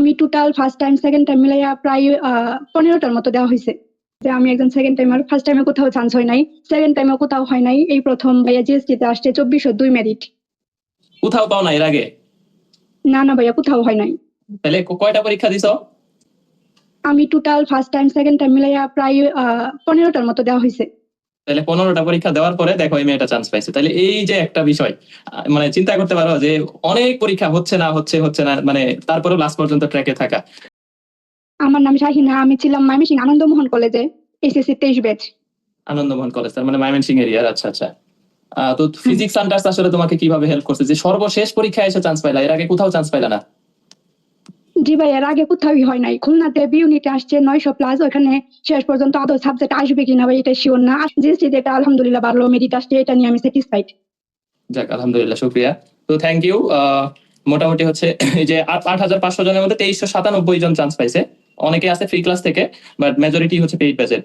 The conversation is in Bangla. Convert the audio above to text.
আমি total first time second time মিলাইয়া প্রায় পনেরোটার মতো দেওয়া হয়েছে যে আমি একজন সেকেন্ড টাইমার ফার্স্ট টাইমে কোথাও চান্স হয় নাই সেকেন্ড টাইমে কোথাও হয় নাই। এই প্রথম ভাইয়া জিএসটি তে আসছে চব্বিশশো দুই মেরিট কোথাও পাও না এর আগে? না না ভাইয়া কোথাও হয় নাই। তাহলে কয়টা পরীক্ষা দিছো? আমি total first time second time মিলাইয়া প্রায় আহ, পনেরোটার মতো দেওয়া হয়েছে তাহলে পনেরোটা পরীক্ষা দেওয়ার পরে দেখো এই মেয়েটা চান্স পাইছে। তাহলে এই যে একটা বিষয় মানে চিন্তা করতে পারো যে অনেক পরীক্ষা হচ্ছে না হচ্ছে হচ্ছে না মানে তারপরে লাস্ট পর্যন্ত ট্র্যাকে থাকা। আমার নাম শাহিনা আমি ছিলাম ময়মনসিং আনন্দমোহন কলেজে এসএসসি তেইশ ব্যাচ আনন্দমোহন কলেজ তার মানে ময়মনসিং এরিয়ার আচ্ছা আচ্ছা। আহ, তো ফিজিক্স আন্ডার্স আসলে তোমাকে কীভাবে হেল্প করছে? যে সর্বশেষ পরীক্ষায় এসে চান্স পাইলা এর আগে কোথাও চান্স পাইলা না? জি ভাই, এর আগে কোথাওই হয় নাই। খুলনাতে বি ইউনিটে আসছে নয়শো প্লাস ওখানে শেষ পর্যন্ত আদৌ সাবজেক্ট আসবে কিনা ভাই, এটা শিওর না। জিএসটি এটা আলহামদুলিল্লাহ বাড়লো মেরিট আসছে, এটা নিয়ে আমি স্যাটিসফাইড যাক, আলহামদুলিল্লাহ, শুক্রিয়া। তো থ্যাংক ইউ মোটামুটি হচ্ছে এই যে আট হাজার পাঁচশো জনের মধ্যে তেইশশো সাতানব্বই জন চান্স পাইছে। অনেকে আছে ফ্রি ক্লাস থেকে বাট মেজরিটি হচ্ছে পেইড ব্যাচের